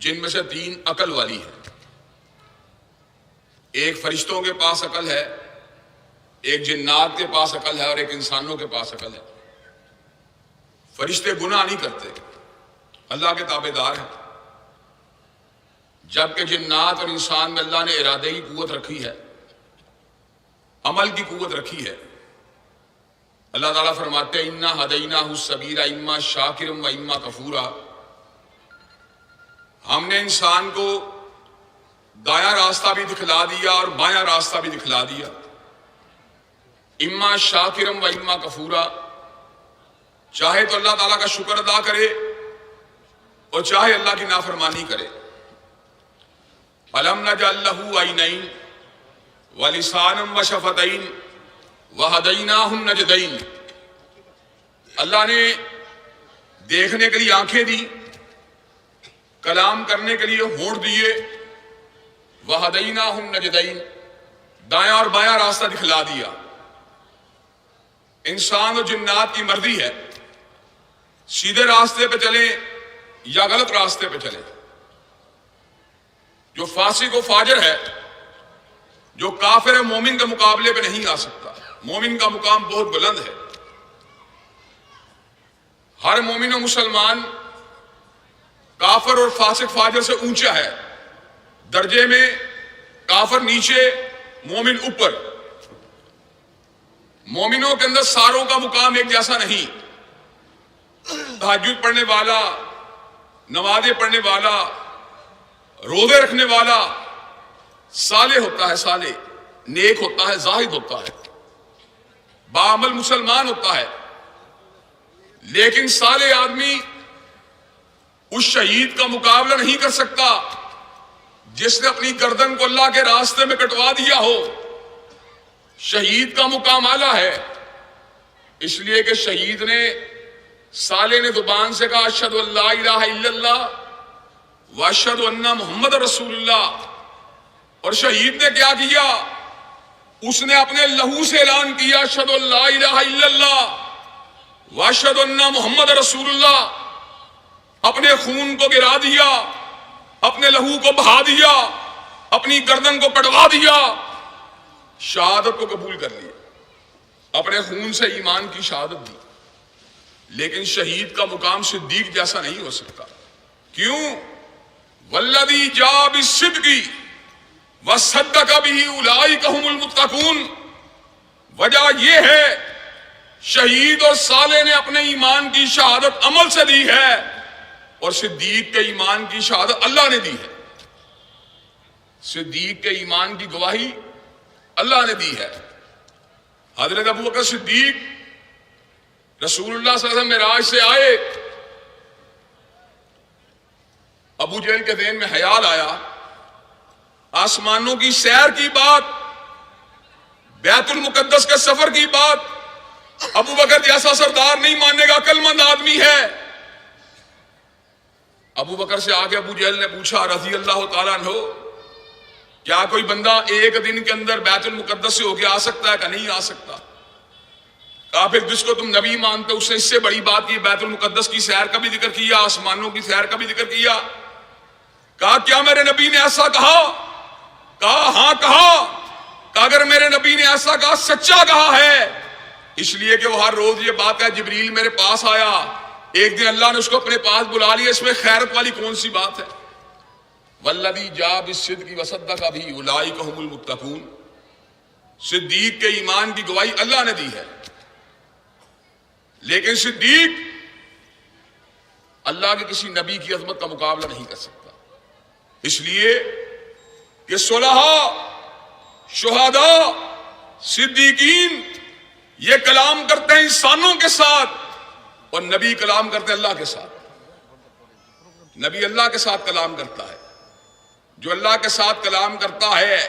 جن میں سے تین عقل والی ہے۔ ایک فرشتوں کے پاس عقل ہے، ایک جنات کے پاس عقل ہے اور ایک انسانوں کے پاس عقل ہے۔ فرشتے گناہ نہیں کرتے۔ اللہ کے تابے دار ہیں۔ جبکہ جنات اور انسان میں اللہ نے ارادے کی قوت رکھی ہے، عمل کی قوت رکھی ہے۔ اللہ تعالیٰ فرماتے ہیں انا ہدینہ حسبیرہ اما شاکرم و اما کفورہ ہم نے انسان کو دایا راستہ بھی دکھلا دیا اور بایا راستہ بھی دکھلا دیا۔ اما شاکرم و اما کفورا۔ چاہے تو اللہ تعالیٰ کا شکر ادا کرے اور چاہے اللہ کی نافرمانی کرے۔ علم نج اللہ عینعین و و شفتعین و ہدعینہ نجدین اللہ نے دیکھنے کے لیے آنکھیں دی کلام کرنے کے لیے ہوڑ دیے وحدینہ ہم نجدین اور بایاں راستہ دکھلا دیا۔ انسان اور جنات کی مرضی ہے، سیدھے راستے پہ چلیں یا غلط راستے پہ چلیں۔ جو فاسق و فاجر ہے، جو کافر ہے مومن کے مقابلے پہ نہیں آ سکتا۔ مومن کا مقام بہت بلند ہے۔ ہر مومن و مسلمان کافر اور فاسق فاجر سے اونچا ہے۔ درجے میں کافر نیچے، مومن اوپر۔ مومنوں کے اندر ساروں کا مقام ایک جیسا نہیں۔ تحجد پڑھنے والا، نمازیں پڑھنے والا، روزے رکھنے والا سالے ہوتا ہے سالے نیک ہوتا ہے، زاہد ہوتا ہے۔ باعمل مسلمان ہوتا ہے۔ لیکن سالے آدمی اس شہید کا مقابلہ نہیں کر سکتا جس نے اپنی گردن کو اللہ کے راستے میں کٹوا دیا ہو۔ شہید کا مقام آلہ ہے۔ اس لیے کہ شہید نے سالے نے زبان سے کہا اشد اللہ الہ الا اللہ واشد اللہ محمد رسول اللہ. اور شہید نے کیا کیا؟ اس نے اپنے لہو سے اعلان کیا اشد اللہ الہ الا اللہ واشد اللہ محمد رسول اللہ. اپنے خون کو گرا دیا، اپنے لہو کو بہا دیا، اپنی گردن کو کٹوا دیا، شہادت کو قبول کر لیا۔ اپنے خون سے ایمان کی شہادت دی۔ لیکن شہید کا مقام صدیق جیسا نہیں ہو سکتا۔ کیوں؟ ولدی جا بد وصدق و سدا کا بھی الائی المتقون۔ وجہ یہ ہے، شہید اور سالے نے اپنے ایمان کی شہادت عمل سے دی ہے۔ اور صدیق کے ایمان کی شہادت اللہ نے دی ہے۔ صدیق کے ایمان کی گواہی اللہ نے دی ہے۔ حضرت ابو بکر صدیق رسول اللہ صلی اللہ علیہ وسلم معراج سے آئے۔ ابو جہل کے ذہن میں خیال آیا۔ آسمانوں کی سیر کی بات، بیت المقدس کے سفر کی بات۔ ابو بکر جیسا سردار نہیں مانے گا کلمند آدمی ہے۔ ابو بکر سے آگے ابو جہل نے پوچھا، رضی اللہ تعالیٰ عنہ، کیا کوئی بندہ ایک دن کے اندر بیت المقدس سے ہو کے آ سکتا ہے کہ نہیں آ سکتا؟ کہا، پھر جس کو تم نبی مانتے اس نے اس سے بڑی بات کی، بیت المقدس کی سیر کا بھی ذکر کیا، آسمانوں کی سیر کا بھی ذکر کیا۔ کہا، کیا میرے نبی نے ایسا کہا؟ کہا ہاں کہا۔ کہ اگر میرے نبی نے ایسا کہا، سچا کہا ہے۔ اس لیے کہ وہ ہر روز یہ بات ہے، جبریل میرے پاس آیا۔ ایک دن اللہ نے اس کو اپنے پاس بلا لیا، اس میں خیرت والی کون سی بات ہے؟ ولدی جاب اس صد کی کا بھی الائی کا المتقون۔ صدیق کے ایمان کی گواہی اللہ نے دی ہے۔ لیکن صدیق اللہ کے کسی نبی کی عظمت کا مقابلہ نہیں کر سکتا۔ اس لیے کہ صلحاء، شہداء، صدیقین یہ کلام کرتے ہیں انسانوں کے ساتھ۔ اور نبی کلام کرتے اللہ کے ساتھ۔ نبی اللہ کے ساتھ کلام کرتا ہے۔ جو اللہ کے ساتھ کلام کرتا ہے،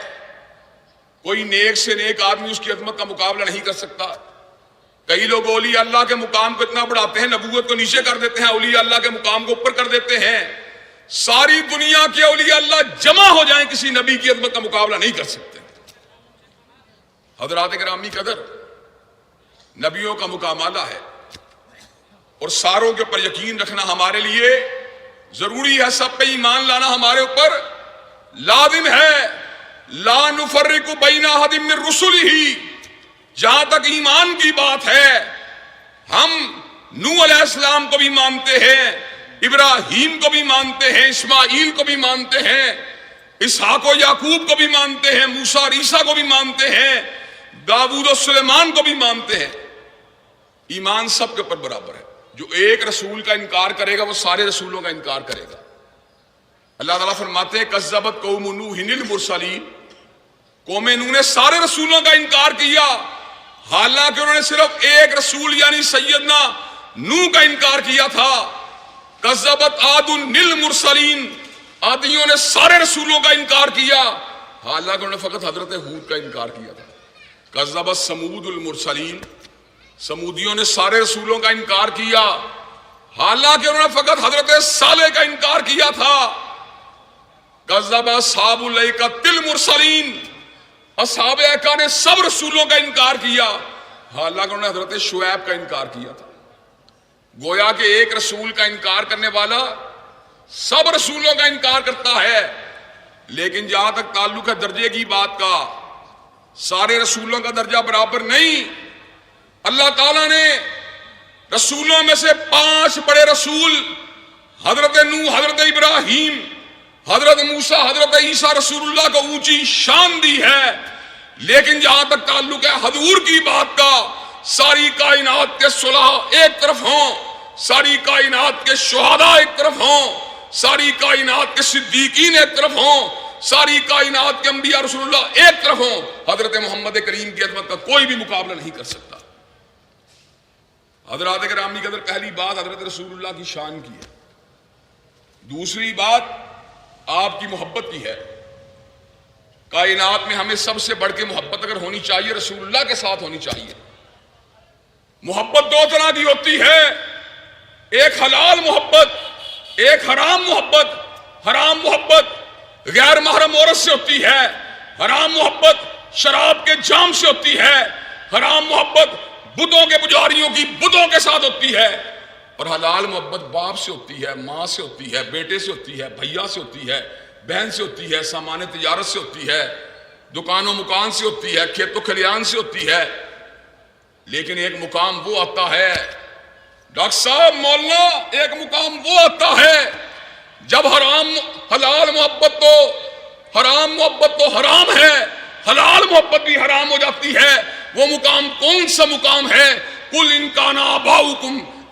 کوئی نیک سے نیک آدمی اس کی عظمت کا مقابلہ نہیں کر سکتا۔ کئی لوگ اولیاء اللہ کے مقام کو اتنا بڑھاتے ہیں، نبوت کو نیچے کر دیتے ہیں، اولیاء اللہ کے مقام کو اوپر کر دیتے ہیں۔ ساری دنیا کے اولیاء اللہ جمع ہو جائیں، کسی نبی کی عظمت کا مقابلہ نہیں کر سکتے۔ حضرات کرامی قدر، نبیوں کا مقام آلہ ہے۔ اور ساروں کے اوپر یقین رکھنا ہمارے لیے ضروری ہے، سب پہ ایمان لانا ہمارے اوپر لازم ہے۔ لا نفرق بین من رسول ہی جہاں تک ایمان کی بات ہے، ہم نو علیہ السلام کو بھی مانتے ہیں، ابراہیم کو بھی مانتے ہیں، اسماعیل کو بھی مانتے ہیں، اسحاق و یعقوب کو بھی مانتے ہیں موسا اور عیسیٰ کو بھی مانتے ہیں، داود و سلیمان کو بھی مانتے ہیں۔ ایمان سب کے اوپر برابر ہے۔ جو ایک رسول کا انکار کرے گا، وہ سارے رسولوں کا انکار کرے گا۔ اللہ تعالیٰ فرماتے ہیں قصبت قوم نو ہند مرسلین قوم نو نے سارے رسولوں کا انکار کیا۔ حالانکہ انہوں نے صرف ایک رسول یعنی سیدنا نو کا انکار کیا تھا۔ قصبت آد النل مرسلین آدیوں نے سارے رسولوں کا انکار کیا۔ حالانکہ انہوں نے فقط حضرت حود کا انکار کیا تھا۔ قصبت سمود المرسلین سمودیوں نے سارے رسولوں کا انکار کیا۔ حالانکہ انہوں نے فقط حضرت سالے کا انکار کیا تھا۔ غزبہ صاحب الح کا تل مرسلین، اصحاب ایکا نے سب رسولوں کا انکار کیا۔ حالانکہ انہوں نے حضرت شعیب کا انکار کیا تھا۔ گویا کہ ایک رسول کا انکار کرنے والا سب رسولوں کا انکار کرتا ہے۔ لیکن جہاں تک تعلق ہے درجے کی بات کا، سارے رسولوں کا درجہ برابر نہیں۔ اللہ تعالیٰ نے رسولوں میں سے پانچ بڑے رسول، حضرت نو حضرت ابراہیم، حضرت موسا حضرت عیسیٰ رسول اللہ کو اونچی شان دی ہے۔ لیکن جہاں تک تعلق ہے حضور کی بات کا، ساری کائنات کے صلاح ایک طرف ہوں، ساری کائنات کے شہداء ایک طرف ہوں، ساری کائنات کے صدیقین ایک طرف ہوں، ساری کائنات کے انبیاء رسول اللہ ایک طرف ہوں۔ حضرت محمد کریم کی عظمت کا کوئی بھی مقابلہ نہیں کر سکتا۔ حضرات کرامی قدر پہلی بات حضرت رسول اللہ کی شان کی ہے۔ دوسری بات آپ کی محبت کی ہے۔ کائنات میں ہمیں سب سے بڑھ کے محبت اگر ہونی چاہیے، رسول اللہ کے ساتھ ہونی چاہیے۔ محبت دو طرح کی ہوتی ہے۔ ایک حلال محبت، ایک حرام محبت۔ حرام محبت غیر محرم عورت سے ہوتی ہے۔ حرام محبت شراب کے جام سے ہوتی ہے۔ حرام محبت بدھوں کے پجاریوں کی بدھوں کے ساتھ ہوتی ہے۔ اور حلال محبت باپ سے ہوتی ہے، ماں سے ہوتی ہے، بیٹے سے ہوتی ہے، بھیا سے ہوتی ہے، بہن سے ہوتی ہے، سامان تجارت سے ہوتی ہے، دکان و مکان سے ہوتی ہے، کھیت و کھلیان سے ہوتی ہے۔ لیکن ایک مقام وہ آتا ہے۔ ڈاکٹر صاحب، مولانا، ایک مقام وہ آتا ہے۔ جب حرام، حلال محبت تو حرام محبت تو حرام ہے۔ حلال محبت بھی حرام ہو جاتی ہے۔ وہ مقام کون سا مقام ہے؟ کل ان کا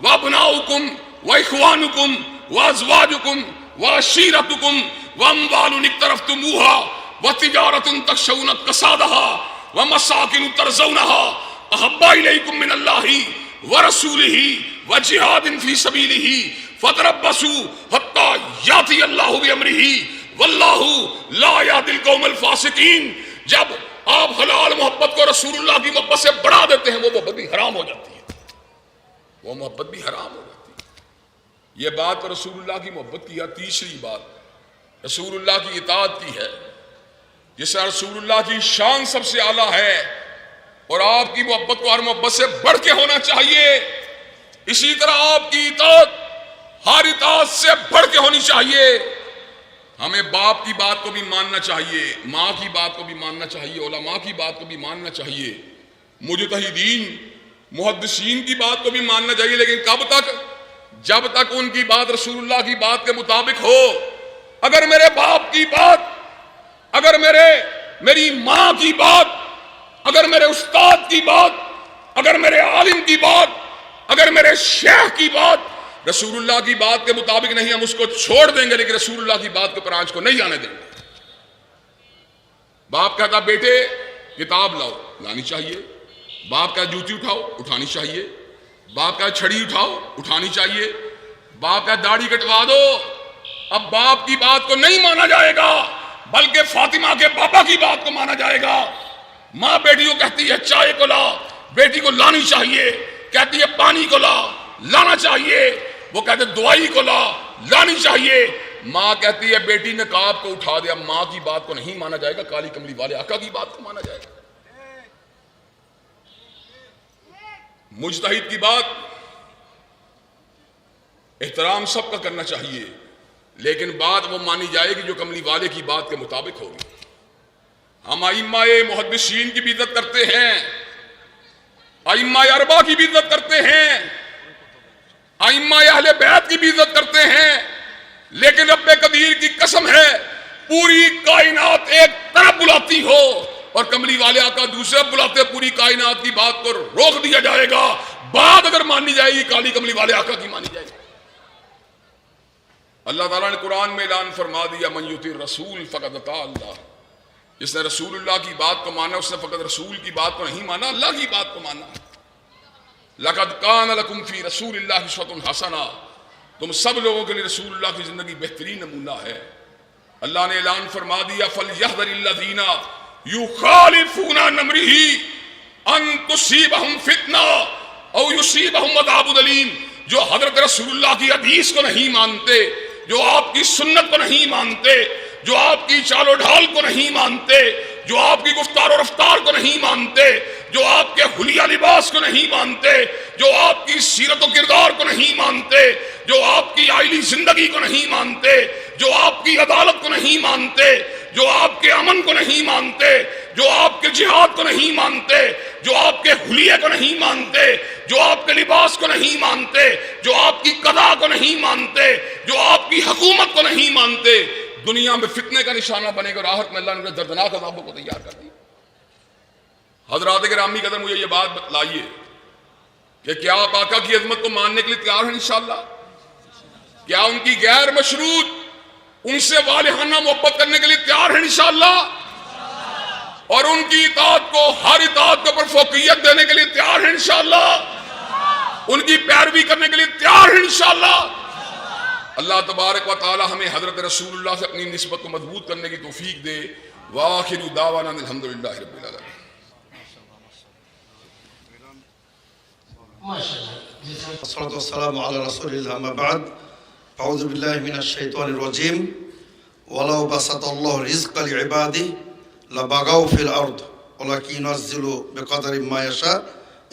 و ابناؤکم و اخوانکم و ازواجکم و شیرتکم و اموال اقترفتموها و تجارت تخشون کسادها و مساکن ترزونها احب الیکم من اللہ و رسولہ و جہاد فی سبیلہ یاتی اللہ واللہ لا القوم الفاسقین جب آپ حلال محبت کو رسول اللہ کی محبت سے بڑھا دیتے ہیں، وہ محبت بھی حرام ہو جاتی ہے۔ وہ محبت بھی حرام ہو جاتی ہے۔ یہ بات رسول اللہ کی محبت کی ہے، تیسری بات رسول اللہ کی اطاعت کی ہے۔ جس طرح رسول اللہ کی شان سب سے اعلیٰ ہے اور آپ کی محبت کو ہر محبت سے بڑھ کے ہونا چاہیے، اسی طرح آپ کی اطاعت ہر اطاعت سے بڑھ کے ہونی چاہیے۔ ہمیں باپ کی بات کو بھی ماننا چاہیے، ماں کی بات کو بھی ماننا چاہیے، علماء کی بات کو بھی ماننا چاہیے۔ مجتہدین، محدثین کی بات کو بھی ماننا چاہیے، لیکن کب تک؟ جب تک ان کی بات رسول اللہ کی بات کے مطابق ہو۔ اگر میرے باپ کی بات، اگر میرے، میری ماں کی بات، اگر میرے استاد کی بات، اگر میرے عالم کی بات، اگر میرے شیخ کی بات رسول اللہ کی بات کے مطابق نہیں، ہم اس کو چھوڑ دیں گے، لیکن رسول اللہ کی بات کے پر آنچ کو نہیں آنے دیں گے۔ باپ کہتا، بیٹے، کتاب لاؤ، لانی چاہیے۔ باپ کا جوتی اٹھاؤ، اٹھانی چاہیے۔ باپ کا چھڑی اٹھاؤ، اٹھانی چاہیے۔ باپ کا داڑھی کٹوا دو۔ اب باپ کی بات کو نہیں مانا جائے گا، بلکہ فاطمہ کے بابا کی بات کو مانا جائے گا۔ ماں بیٹی کو کہتی ہے، چائے کو لا بیٹی کو لانی چاہیے۔ کہتی ہے، پانی کو لا لانا چاہیے۔ وہ کہتے دعائی کو لا، لانی چاہیے۔ ماں کہتی ہے، بیٹی نے کعب کو اٹھا دیا، ماں کی بات کو نہیں مانا جائے گا، کالی کملی والے آقا کی بات کو مانا جائے گا۔ مجتہد کی بات، احترام سب کا کرنا چاہیے، لیکن بات وہ مانی جائے گی جو کملی والے کی بات کے مطابق ہوگی۔ ہم آئمہ محدثین کی بھی عزت کرتے ہیں آئمہ اربا کی بھی عزت کرتے ہیں۔ آئمہ اہل بیعت کی بھی عزت کرتے ہیں، لیکن رب قدیر کی قسم ہے، پوری کائنات ایک طرف بلاتی ہو اور کملی والے آقا دوسرے بلاتے، پوری کائنات کی بات کو روک دیا جائے گا۔ بات اگر مانی جائے گی، کالی کملی والے آقا کی مانی جائے گی۔ اللہ تعالیٰ نے قرآن میں اعلان فرما دیا میوت رسول فقط اللہ۔ جس نے رسول اللہ کی بات کو مانا، اس نے فقط رسول کی بات کو نہیں مانا، اللہ کی بات کو مانا۔ لقد کان لکم فی رسول اللہ عشوت الحسنہ تم سب لوگوں کے لیے رسول اللہ کی زندگی بہترین نمونہ ہے۔ اللہ نے اعلان فرما دیا، فَلْيَحْذَرِ الَّذِينَ يُخَالِفُونَ نَمْرِهِ أَن تُصِيبَهُمْ فِتْنَةً أَوْ يُصِيبَهُمْ عَذَابٌ أَلِيمٌ۔ جو حضرت رسول اللہ کی حدیث کو نہیں مانتے، جو آپ کی سنت کو نہیں مانتے، جو آپ کی چال و ڈھال کو نہیں مانتے، جو آپ کی گفتار و رفتار کو نہیں مانتے جو آپ کے حلیہ لباس کو نہیں مانتے جو آپ کی سیرت و کردار کو نہیں مانتے جو آپ کی آئلی زندگی کو نہیں مانتے جو آپ کی عدالت کو نہیں مانتے جو آپ کے امن کو نہیں مانتے جو آپ کے جہاد کو نہیں مانتے جو آپ کے حلیے کو نہیں مانتے جو آپ کے لباس کو نہیں مانتے جو آپ کی قضا کو نہیں مانتے جو آپ کی حکومت کو نہیں مانتے دنیا میں فتنے کا نشانہ بنے گا اور آہت میں اللہ نے دردناک عذابوں کو تیار کر دیا حضرات گرامی قدر مجھے یہ بات بتلائیے کہ کیا آپ آقا کی عظمت کو ماننے کے لیے تیار ہیں انشاءاللہ؟ کیا ان کی غیر مشروط، ان سے والحانہ محبت کرنے کے لیے تیار ہیں انشاءاللہ؟ اور ان کی اطاعت کو، ہر اطاعت کے اوپر فوقیت دینے کے لیے تیار ہیں انشاءاللہ؟ ان کی پیروی کرنے کے لیے تیار ہیں انشاءاللہ؟ اللہ تبارک و تعالی ہمیں حضرت رسول اللہ سے اپنی نسبت کو مضبوط کرنے کی توفیق دے۔ واخر دعوانا الحمدللہ رب العالمین۔ والصلاة والسلام على رسول الله أما بعد أعوذ بالله من الشيطان الرجيم ولو بسط الله رزق لعباده لبغوا في الأرض ولكن ينزل بقدر ما يشاء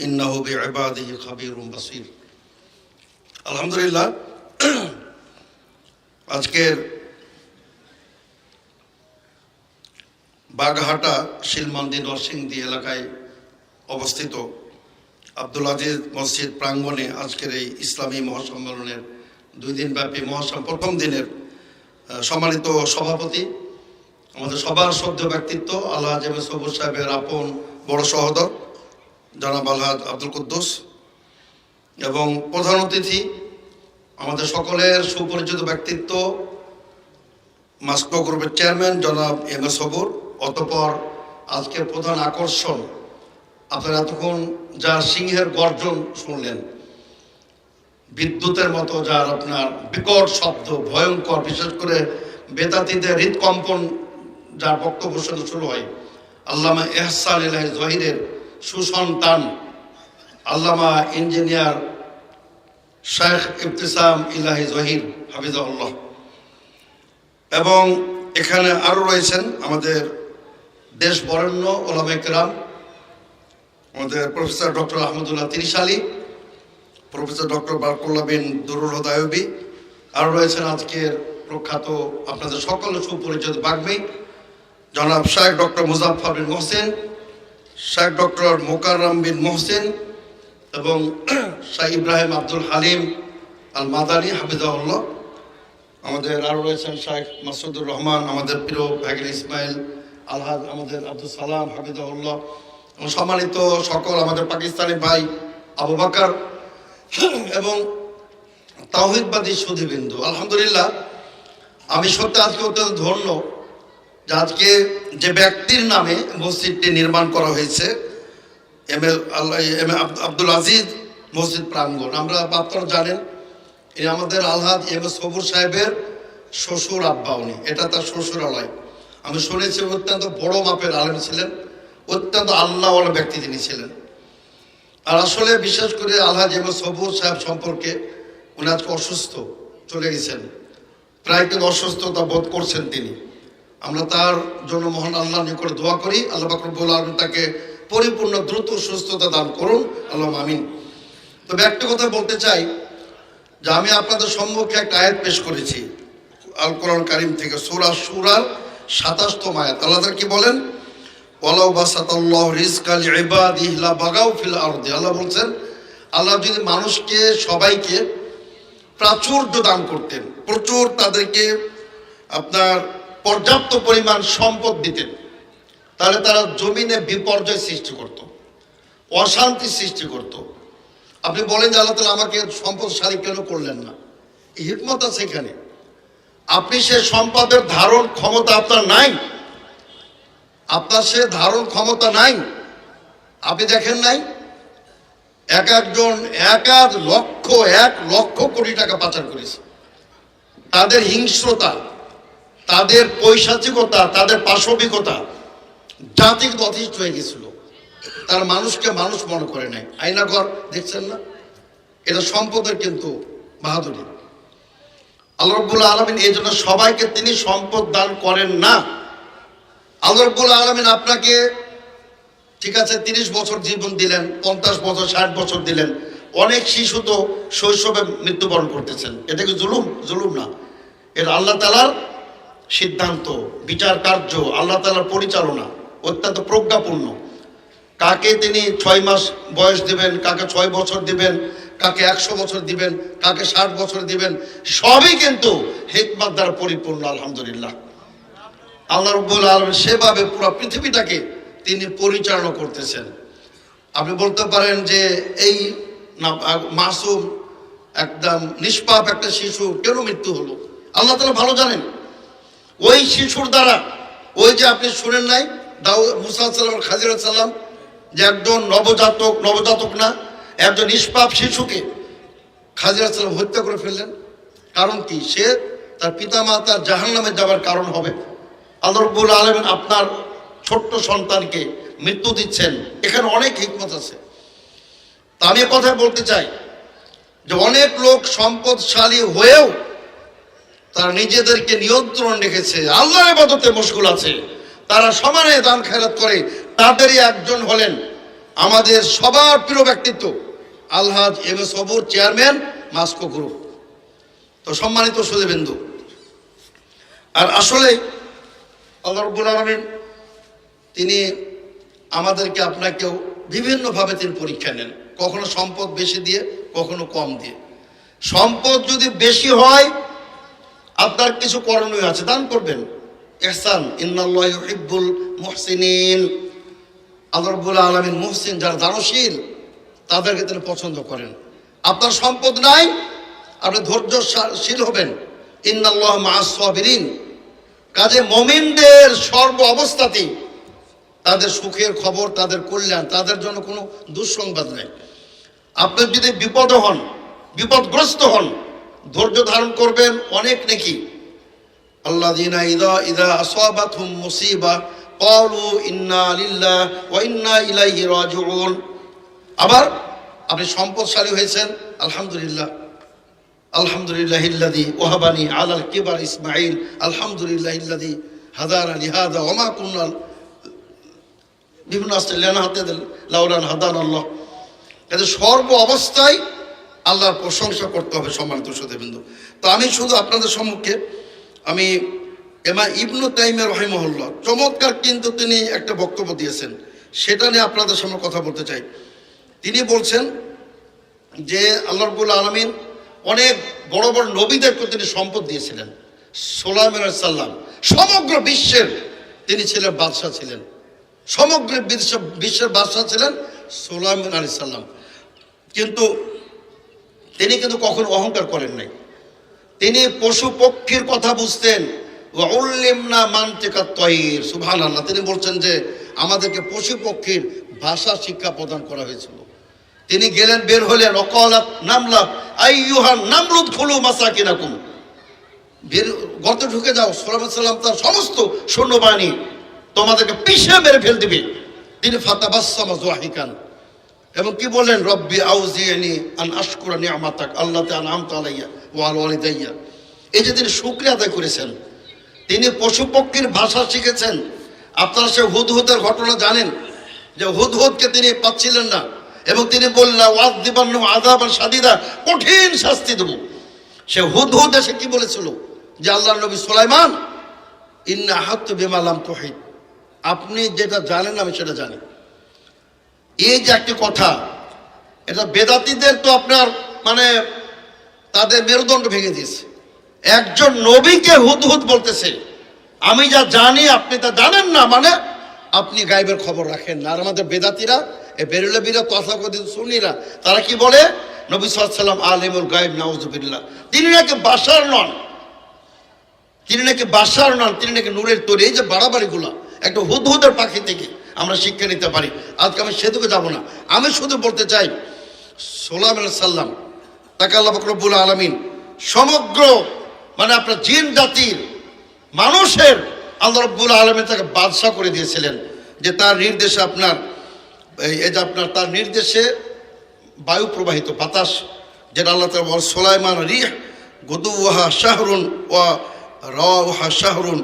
إنه بعباده خبير بصير الحمد لله আজকের বাগহাটা শিলমান্দি নরসিংদী এলাকায় অবস্থিত আব্দুল আজিজ মসজিদ প্রাঙ্গণে আজকের এই ইসলামী মহাসম্মেলনের দুই দিনব্যাপী মহাসম, প্রথম দিনের সম্মানিত সভাপতি, আমাদের সবার সভ্য ব্যক্তিত্ব আল্লাহ জেবে সবুজ সাহেবের আপন বড় সহদর, জনাব আলহাজ আব্দুল কুদ্দুস, এবং প্রধান অতিথি, আমাদের সকলের সুপরিচিত ব্যক্তিত্ব, মাস্কো গ্রুপের চেয়ারম্যান জনাব এম এস সবুর, অতপর আজকের প্রধান আকর্ষণ আপনারা এতক্ষণ যার সিংহের গর্জন শুনলেন, বিদ্যুতের মতো যার আপনার বিকট শব্দ, ভয়ঙ্কর, বিশেষ করে বেতাতিদের হৃদকম্পন যার বক্তব্য শুরু হয়। আল্লামা এহসান ইলাহ জহিরের সুসন্তান, আল্লামা ইঞ্জিনিয়ার শেখ ইফতিসাম ইলাহি জহির হাফিজাউল্লাহ এবং এখানে আরও রয়েছেন আমাদের দেশ বরেণ্য ওলামেকরাম আমাদের professor doctor Ahmadullah Tirishali, professor doctor Barkatullah bin Durul Hudaybi, আর রয়েছেন আজকের প্রখ্যাত আপনাদের সকলের সুপরিচিত বাগ্মী, জনাব শাহেখ ডক্টর মুজাফর বিন মোহসেন শাহেখ ডক্টর মোকাররম বিন মোহসেন এবং শাহ ইব্রাহিম আব্দুল হালিম আল মাদানী হাফিজাউল্লাহ আমাদের আরও রয়েছেন শাহেখ মাসুদুর রহমান, আমাদের প্রিয় ভাগির ইসমাইল আলহাজ, আমাদের আব্দুল সালাম হাফিজাউল্লাহ সম্মানিত সকল আমাদের পাকিস্তানি ভাই আবু বাকার এবং তাওহিদবাদী সুধীবিন্দু। আলহামদুলিল্লাহ, আমি সত্যি আজকে অত্যন্ত ধন্য যে আজকে যে ব্যক্তির নামে মসজিদটি নির্মাণ করা হয়েছে, এম এল আল্লাহ এম আব্দুল আজিজ মসজিদ প্রাঙ্গণ। আমরা আপনারা জানেন, ইনি আমাদের আলহাদ এম এস সবুর সাহেবের শ্বশুর আব্বা উনি। এটা তার শ্বশুরালয়। আমি শুনেছি অত্যন্ত বড় মাপের আলেম ছিলেন। অত্যন্ত আল্লাহওয়ালা ব্যক্তি তিনি ছিলেন। আর আসলে বিশেষ করে আল্লাহ এস সবুর সাহেব সম্পর্কে উনি আজকে অসুস্থ, চলে গেছেন। প্রায় কিন্তু অসুস্থতা বোধ করছেন তিনি। আমরা তার জন্য মহান আল্লাহ নিকট দোয়া করি, আল্লাহ বাকরবুল আলম তাকে পরিপূর্ণ দ্রুত সুস্থতা দান করুন। আল্লাহ আমিন। তবে একটা কথা বলতে চাই, যে আমি আপনাদের সম্মুখে একটা আয়াত পেশ করেছি, আল কোরআন কারিম থেকে সুরা সুরার সাতাশতম আয়াত। আল্লাহ কি বলেন? আল্লাহ বলছেন, আল্লাহ যদি মানুষকে, সবাইকে প্রাচুর্য দান করতেন, প্রচুর তাদেরকে আপনার পর্যাপ্ত পরিমাণ সম্পদ দিতেন, তাহলে তারা জমিনে বিপর্যয় সৃষ্টি করত, অশান্তি সৃষ্টি করত। আপনি বলেন যে আল্লাহ আমাকে সম্পদশালী কেন করলেন না? হিকমত আছে এখানে। আপনি সে সম্পদের ধারণ ক্ষমতা আপনার নাই। আপনার সে ধারণ ক্ষমতা নাই। আপনি দেখেন নাই? এক একজন, এক এক লক্ষ এক লক্ষ কোটি টাকা পাচার করেছে। তাদের হিংস্রতা, তাদের পৈশাচিকতা, তাদের পাশবিকতা জাতির যথেষ্ট হয়ে গেছিল। তার মানুষকে মানুষ মনে করে নাই। আইনাঘর দেখছেন না? এটা সম্পদের কিন্তু বাহাদুরি। আল্লাহ আলমিন এই জন্য সবাইকে তিনি সম্পদ দান করেন না। আল্লাহ রব্বুল আলমিন আপনাকে, ঠিক আছে, তিরিশ বছর জীবন দিলেন, পঞ্চাশ বছর, ষাট বছর দিলেন। অনেক শিশু তো শৈশবে মৃত্যুবরণ করতেছেন। এটা কি জুলুম? জুলুম না। এটা আল্লাহ তালার সিদ্ধান্ত, বিচার কার্য, আল্লাহ তালার পরিচালনা, অত্যন্ত প্রজ্ঞাপূর্ণ। কাকে তিনি ছয় মাস বয়স দিবেন, কাকে ছয় বছর দিবেন, কাকে একশো বছর দিবেন, কাকে ষাট বছর দিবেন, সবই কিন্তু হেকমাত দ্বারা পরিপূর্ণ, আলহামদুলিল্লাহ। আল্লাহ রব্বুল আলম সেভাবে পুরো পৃথিবীটাকে তিনি পরিচালনা করতেছেন। আপনি বলতে পারেন যে এই মাসুম একদম নিষ্পাপ একটা শিশু, কেন মৃত্যু হলো? আল্লাহ তালা ভালো জানেন। ওই শিশুর দ্বারা, ওই যে আপনি শুনেন নাই দাউ মুসা সাল্লাম খাজির সাল্লাম যে একজন নবজাতক নবজাতক না, একজন নিষ্পাপ শিশুকে খাজিরা সাল্লাম হত্যা করে ফেললেন। কারণ কি? সে তার পিতামাতা জাহান নামে যাওয়ার কারণ হবে। আল্লাহ রব্বুল আলমেন আপনার ছোট্ট সন্তানকে মৃত্যু দিচ্ছেন। এখানে অনেক হিকমত আছে। তা আমি কথা বলতে চাই যে অনেক লোক সম্পদশালী হয়েও তারা নিজেদেরকে নিয়ন্ত্রণ রেখেছে, আল্লাহর ইবাদতে মশগুল আছে। তারা সমানে দান খেরাত করে, তাদেরই একজন হলেন আমাদের সবার প্রিয় ব্যক্তিত্ব আলহাজ M S Sabur chairman Masco group. তো সম্মানিত সুদেবেন্দু আর আসলে আল্লাহ আলমিন তিনি আমাদেরকে আপনাকেও বিভিন্নভাবে তিনি পরীক্ষা নেন। কখনো সম্পদ বেশি দিয়ে, কখনো কম দিয়ে। সম্পদ যদি বেশি হয়, আপনার কিছু করণীয় আছে, দান করবেন। এহসান, ইন্নাল্লাহ ইউহিব্বুল মুহসিনিন। আল্লাহ রাব্বুল আলামিন যারা দানশীল, তাদেরকে তিনি পছন্দ করেন। আপনার সম্পদ নাই, আপনি ধৈর্যশীল হবেন। ইন্নাল্লাহ মাআস সাবিরিন কাজে মমিনদের সর্ব অবস্থাতেই তাদের সুখের খবর, তাদের কল্যাণ, তাদের জন্য কোনো দুঃসংবাদ নেই। আপনি যদি বিপদ হন, বিপদগ্রস্ত হন, ধৈর্য ধারণ করবেন অনেক নাকি। আল্লাহ দিনা ইদা ইদা আসবাত হুম মুসিবা কলু ইন্না লিল্লা ও ইন্না ইলাইহি রাজিউন। আবার আপনি সম্পদশালী হয়েছেন, আলহামদুলিল্লাহ। আলহামদুলিল্লাহ ইল্লাদি ওহাবানি আলাল কিবার ইসমাইল আলহামদুলিল্লাহ ইল্লাদি হাদার আলী হাদা ওমা কুন্নাল বিভিন্ন আসতে লেনা হাতে লাউলান হাদান আল্লাহ কাজে সর্ব অবস্থায় আল্লাহর প্রশংসা করতে হবে সম্মানিত সুদেবিন্দু তো আমি শুধু আপনাদের সম্মুখে, আমি এমা ইবনু তাইমের রহিমহল্লা চমৎকার কিন্তু তিনি একটা বক্তব্য দিয়েছেন, সেটা নিয়ে আপনাদের সামনে কথা বলতে চাই। তিনি বলছেন যে, আল্লাহ রবুল আলমিন অনেক বড় বড় নবীদেরকে তিনি সম্পদ দিয়েছিলেন। সোলাম সাল্লাম সমগ্র বিশ্বের তিনি ছিলেন, বাদশাহ ছিলেন। সমগ্র বিশ্ব বিশ্বের বাদশাহ ছিলেন সোলাম আলী সাল্লাম কিন্তু তিনি কিন্তু কখনো অহংকার করেন নাই। তিনি পশু পক্ষীর কথা বুঝতেন। না মানতেকা তৈর সুভান আল্লাহ তিনি বলছেন যে, আমাদেরকে পশু পক্ষীর ভাষা শিক্ষা প্রদান করা হয়েছিল। তিনি গেলেন বের হলেন অকলাত নামলা আইয়ুহান নামরুদ খুলু মাসা কিনাকুম বের, গর্তে ঢুকে যাও সালাম সাল্লাম তার সমস্ত সৈন্যবাহিনী তোমাদেরকে পিষে মেরে ফেল দিবে। তিনি ফাতাবাসামা জোয়াহিকান এবং কি বললেন? রব্বি আউজিয়ানি আন আশকুরা নিয়ামাতাক, আল্লাহতে আনআমতা আলাইয়া ওয়া আলা ওয়ালিদাইয়া। এই যে তিনি শুকরিয়া আদায় করেছেন, তিনি পশু পক্ষীর ভাষা শিখেছেন। আপনারা সে হুদহুদের ঘটনা জানেন, যে হুদহুদকে তিনি পাচ্ছিলেন না। এবং তিনি বললেন ওয়াদ দিবান্ন আদাব কঠিন শাস্তি দেব। সে হুদহুদ এসে কি বলেছিল? যে আল্লাহ নবী সুলাইমান, ইন্না হাত বেমালাম তোহিদ আপনি যেটা জানেন, আমি সেটা জানি। এই যে একটি কথা, এটা বেদাতিদের তো আপনার মানে তাদের মেরুদণ্ড ভেঙে দিয়েছে। একজন নবীকে হুদহুদ বলতেছে, আমি যা জানি, আপনি তা জানেন না? মানে আপনি গাইবের খবর রাখেন না। আর আমাদের বেদাতিরা এই বেরুলবিরা তথাকথিত সুন্নিরা তারা কি বলে? নবী সাল্লাম আলিমুল গাইব নাউজুবিল্লাহ। তিনি নাকি বাসার নন। তিনি নাকি বাসার নন, তিনি নাকি নূরের তৈরি। এই যে বাড়াবাড়িগুলো, একটা হুদহুদের পাখি থেকে আমরা শিক্ষা নিতে পারি। আজকে আমি সেদিকে যাব না। আমি শুধু বলতে চাই সোলাম সাল্লাম তাকে আল্লাহ বকরবুল আলমিন সমগ্র মানে আপনার জিন জাতির, মানুষের আল্লাহ রব্বুল আলমিন তাকে বাদশাহ করে দিয়েছিলেন। যে তার নির্দেশে আপনার যে আপনার তার নির্দেশে বায়ু প্রবাহিত বাতাস, যেটা আল্লাহ তালা সোলাইমান রিহ গদুহা শাহরুন ও রহা শাহরুন।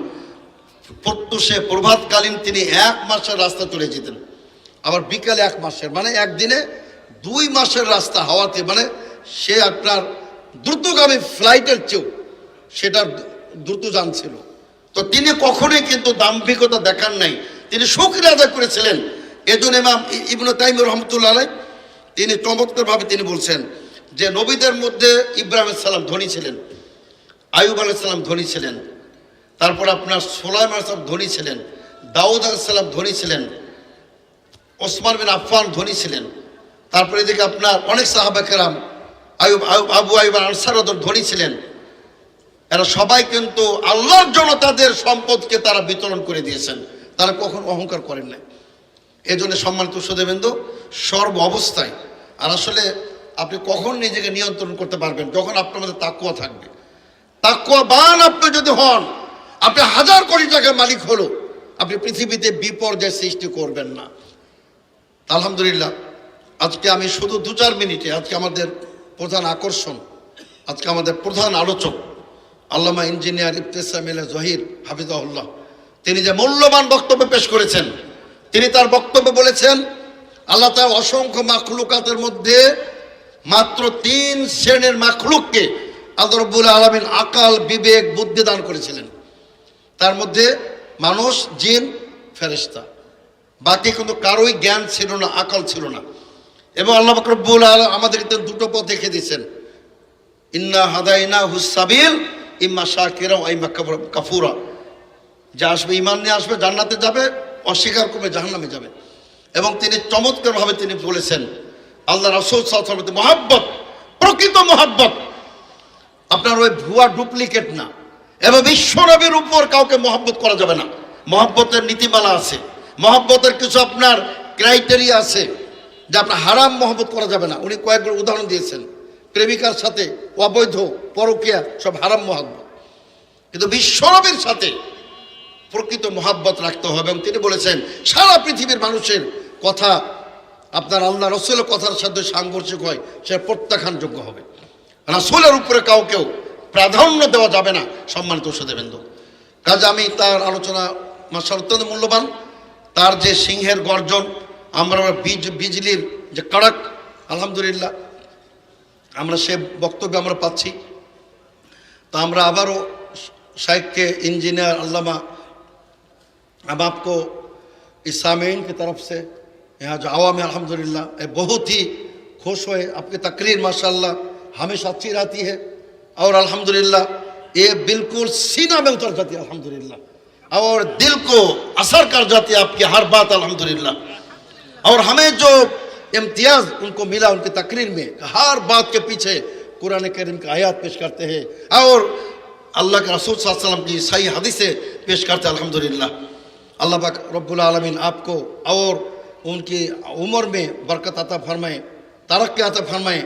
প্রত্যুষে প্রভাতকালীন তিনি এক মাসের রাস্তা চলে যেতেন। আবার বিকালে এক মাসের মানে একদিনে দুই মাসের রাস্তা হাওয়াতে মানে সে আপনার দ্রুতগামী ফ্লাইটের চেয়েও সেটা দ্রুত যান ছিল তো তিনি কখনোই কিন্তু দাম্ভিকতা দেখান নাই। তিনি শুক্রিয়া আদায় করেছিলেন এজন্য ইমাম ইবনু তাইমুর রহমতুল্লাহ আলাই তিনি চমৎকারভাবে তিনি বলছেন যে নবীদের মধ্যে ইব্রাহিম সালাম ধনী ছিলেন আয়ুব আলাইসাল্লাম ধনী ছিলেন, তারপর আপনার সোলাইম আলাইসালাম ধনী ছিলেন, দাউদ আলাইসাল্লাম ধনী ছিলেন, ওসমান বিন আফফান ধনী ছিলেন, তারপরে এদিকে আপনার অনেক সাহাবাকেরাম আয়ুব আয়ুব আবু আয়ুব আনসারদর ধনী ছিলেন। এরা সবাই কিন্তু আল্লাহর জন্য তাদের সম্পদকে তারা বিতরণ করে দিয়েছেন। তারা কখনো অহংকার করেন নাই। এই জন্য সম্মানিত সুদেবেন্দু সর্ব অবস্থায়। আর আসলে আপনি কখন নিজেকে নিয়ন্ত্রণ করতে পারবেন? যখন আপনার মধ্যে তাকুয়া থাকবে। তাকুয়া বান আপনি যদি হন, আপনি হাজার কোটি টাকার মালিক হলো, আপনি পৃথিবীতে বিপর্যয় সৃষ্টি করবেন না। আলহামদুলিল্লাহ, আজকে আমি শুধু দু চার মিনিটে, আজকে আমাদের প্রধান আকর্ষণ, আজকে আমাদের প্রধান আলোচক, আল্লামা ইঞ্জিনিয়ার ইফতেসাম এলা জহির হাফিজাহুল্লাহ, তিনি যে মূল্যবান বক্তব্য পেশ করেছেন তিনি তার বক্তব্য বলেছেন, আল্লাহ তার অসংখ্য মাখলুকাতের মধ্যে মাত্র তিন শ্রেণির মাখলুককে আল্লাহ রব্বুল আলমিন আকাল, বিবেক, বুদ্ধি দান করেছিলেন। তার মধ্যে মানুষ, জিন, ফেরেশতা। বাকি কিন্তু কারোই জ্ঞান ছিল না, আকাল ছিল না। এবং আল্লাহ বকরবুল আলম আমাদেরকে দুটো পথ দেখে দিয়েছেন। ইন্না হাদাইনা হুসাবিল ইম্মা শাকিরা ইম্মা কাফুরা। যে আসবে ইমান নিয়ে আসবে, জান্নাতে যাবে। অস্বীকার করবে জাহান্নামে যাবে। এবং তিনি চমৎকারভাবে তিনি বলেছেন, আল্লাহ রসুল মহাব্বত, প্রকৃত মহাব্বত। আপনার ওই ভুয়া ডুপ্লিকেট না। এবং বিশ্বনবীর উপর কাউকে মহব্বত করা যাবে না। মহব্বতের নীতিমালা আছে। মহব্বতের কিছু আপনার ক্রাইটেরিয়া আছে যে আপনার হারাম মহব্বত করা যাবে না। উনি কয়েকগুলো উদাহরণ দিয়েছেন। প্রেমিকার সাথে অবৈধ, পরকিয়া, সব হারাম মহব্বত। কিন্তু বিশ্বনবীর সাথে প্রকৃত মোহাব্বত রাখতে হবে। এবং তিনি বলেছেন, সারা পৃথিবীর মানুষের কথা আপনার আল্লাহ রসুলের কথার সাথে সাংঘর্ষিক হয়, সে প্রত্যাখ্যানযোগ্য হবে। রাসুলের উপরে কাউকেও প্রাধান্য দেওয়া যাবে না, সম্মানিত সদেবেন্দু কাজে আমি তার আলোচনা মাসার অত্যন্ত মূল্যবান। তার যে সিংহের গর্জন, আমরা বিজ, বিজলির যে কড়াক, আলহামদুলিল্লাহ, আমরা সে বক্তব্য আমরা পাচ্ছি। তা আমরা আবারও সাহেবকে ইঞ্জিনিয়ার আল্লামা अब आपको इस सामीन की तरफ से यहाँ जो आवाम है अल्हम्दुलिल्लाह ये बहुत ही खुश हुए आपकी तकरीर माशाल्लाह हमेशा अच्छी रहती है और अल्हम्दुलिल्लाह ये बिल्कुल सीना में उतर जाती है अल्हम्दुलिल्लाह और दिल को असर कर जाती है आपकी हर बात अल्हम्दुलिल्लाह और हमें जो इम्तियाज उनको मिला उनकी तकरीर में हर बात के पीछे कुरान करीम की आयात पेश करते हैं और अल्लाह के रसूल सल्लल्लाहु अलैहि वसल्लम की सही हदीसें पेश करते हैं अल्हम्दुलिल्लाह अल्लाह पाक रब्बुल आलमीन आपको और उनकी उम्र में बरकत अता फरमाए तरक्की अता फरमाए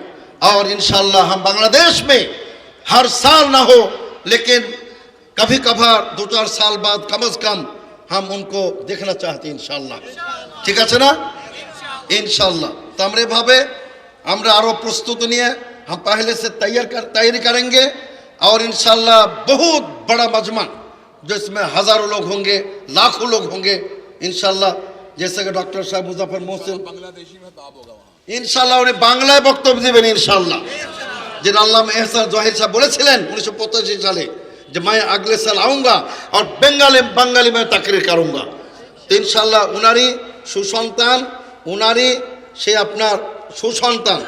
और इंशाल्लाह हम बांग्लादेश में हर साल ना हो लेकिन कभी कभार दो चार साल बाद कम अज कम हम उनको देखना चाहते हैं इंशाल्लाह ঠিক আছে না ইনশাল্লাহ তো আমরা এভাবে আমরা আরো প্রস্তুত নিয়ে हम पहले से तैयार कर तैयारी करेंगे और इंशाल्लाह बहुत बड़ा मजमा जो इसमें हजारों लोग होंगे लाखों लोग होंगे इंशाल्लाह जैसे कि डॉक्टर साहब मुजफ्फर मोहसिन बांग्लादेशी में ताब होगा वहाँ ইনশাল্লাহ উনি বাংলায় বক্তব্য দেবেন ইনশাল্লাহ যেটা আল্লাহ এহসান জহির সাহেব বলেছিলেন উনিশশো পঁচাশি সালে যে मैं अगले साल आऊँगा और बंगाली बंगाली में तकरीर करूँगा তো ইনশাল্লাহ উনারই সুসন্তান উনারই সে আপনার সুসন্তান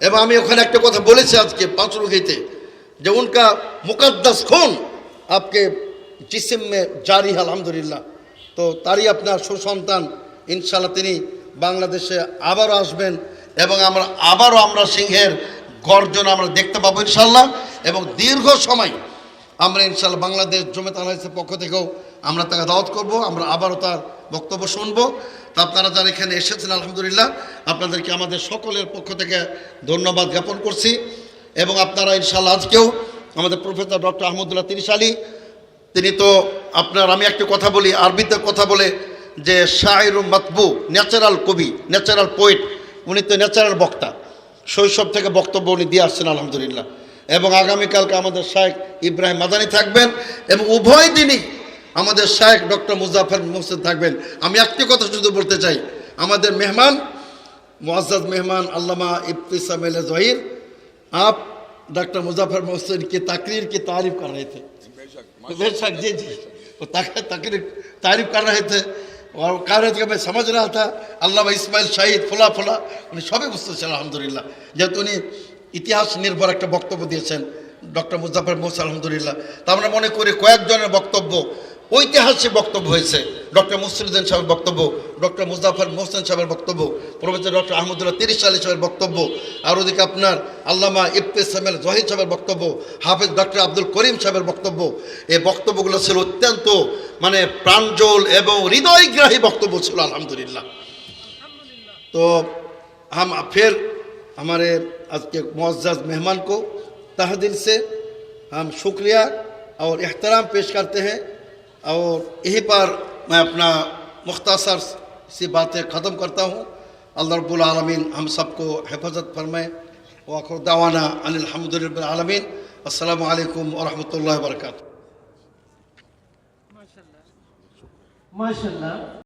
এবং আমি ওখানে একটা কথা বলেছি আজকে পাঁচরুঘিতে যে উনকা মুকদ্দাস খুন আপকে জিসিম জারি, আলহামদুলিল্লাহ। তো তারই আপনার সুসন্তান ইনশাল্লাহ তিনি বাংলাদেশে আবারও আসবেন এবং আমরা আবারও আমরা সিংহের গর্জন আমরা দেখতে পাবো ইনশাল্লাহ এবং দীর্ঘ সময় আমরা ইনশাল্লাহ বাংলাদেশ জমেত আলাইসের পক্ষ থেকেও আমরা তাকে দাওয়াত করব, আমরা আবারও তার বক্তব্য শুনব। তা আপনারা যারা এখানে এসেছেন, আলহামদুলিল্লাহ, আপনাদেরকে আমাদের সকলের পক্ষ থেকে ধন্যবাদ জ্ঞাপন করছি। এবং আপনারা ইনশাল্লাহ আজকেও আমাদের প্রফেসর ডক্টর আহমদুল্লাহ তিরিশ আলী তিনি তো আপনার, আমি একটা কথা বলি, আরবিতে কথা বলে যে শাহরু মাতবু ন্যাচারাল কবি ন্যাচারাল পোয়েট উনি তো ন্যাচারাল বক্তা। শৈশব থেকে বক্তব্য উনি দিয়ে আসছেন, আলহামদুলিল্লাহ। এবং আগামীকালকে আমাদের শাহেখ ইব্রাহিম মাদানি থাকবেন এবং উভয় দিনই আমাদের শাহেখ ডক্টর মুজাফর মোহসেন থাকবেন। আমি একটি কথা শুধু বলতে চাই, আমাদের মেহমান মোয়াজ মেহমান, আল্লামা ইফতিসাম জহির, আপ ডক্টর মুজাফর মোহসেন কি তাকরির কি তারিফ করা হয়েছে बेशक जी जी वो तक- तकरीर तारीफ कर रहे थे और कह रहे थे कि मैं समझ रहा था अल्लामा ইসমাইল শাহিদ ফোলা ফোলা উনি সবই বুঝতেছেন আলহামদুলিল্লাহ যেহেতু উনি ইতিহাস নির্ভর একটা বক্তব্য দিয়েছেন ডক্টর মুজাফর মোহসেন আলহামদুলিল্লাহ তা আমরা মনে করি কয়েকজনের বক্তব্য ঐতিহাসিক বক্তব্য হয়েছে ডক্টর মুসলিউদ্দিন সাহেবের বক্তব্য ডক্টর মুজাফর মোহসেন সাহেবের বক্তব্য প্রফেসর ডক্টর আহমদুল্লাহ তিরিশ আলী সাহেবের বক্তব্য আর ওদিকে আপনার আল্লামা ইফতেসামের জহিদ সাহেবের বক্তব্য হাফিজ ডক্টর আব্দুল করিম সাহেবের বক্তব্য এই বক্তব্যগুলো ছিল অত্যন্ত মানে প্রাঞ্জল এবং হৃদয়গ্রাহী বক্তব্য ছিল আলহামদুলিল্লাহ तो हम फिर हमारे आज के मुआज़ मेहमान को तह दिल से हम शुक्रिया और एहतराम पेश करते हैं और यहीं पर मैं अपना मुख्तासर सी बातें ख़त्म करता हूँ अल्लाह रब्बुल आलमीन हम सबको हिफाजत फरमाए वाखुर दावाना अनिलहमदिल्ल आलमीन अल्लाम वरहमल वर्का माशा